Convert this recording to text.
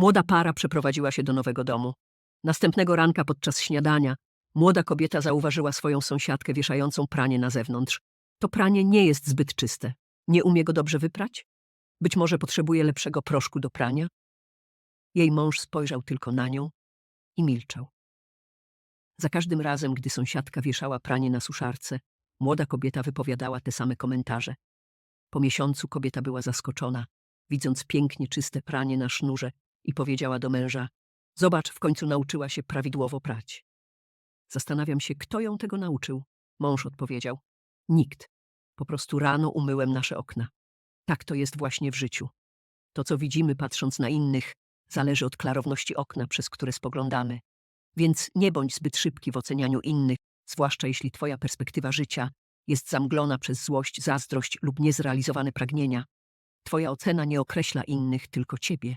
Młoda para przeprowadziła się do nowego domu. Następnego ranka podczas śniadania młoda kobieta zauważyła swoją sąsiadkę wieszającą pranie na zewnątrz. To pranie nie jest zbyt czyste. Nie umie go dobrze wyprać? Być może potrzebuje lepszego proszku do prania? Jej mąż spojrzał tylko na nią i milczał. Za każdym razem, gdy sąsiadka wieszała pranie na suszarce, młoda kobieta wypowiadała te same komentarze. Po miesiącu kobieta była zaskoczona, widząc pięknie czyste pranie na sznurze i powiedziała do męża: Zobacz, w końcu nauczyła się prawidłowo prać. Zastanawiam się, kto ją tego nauczył. Mąż odpowiedział: Nikt. Po prostu rano umyłem nasze okna. Tak to jest właśnie w życiu. To, co widzimy patrząc na innych, zależy od klarowności okna, przez które spoglądamy. Więc nie bądź zbyt szybki w ocenianiu innych, zwłaszcza jeśli twoja perspektywa życia jest zamglona przez złość, zazdrość lub niezrealizowane pragnienia. Twoja ocena nie określa innych, tylko ciebie.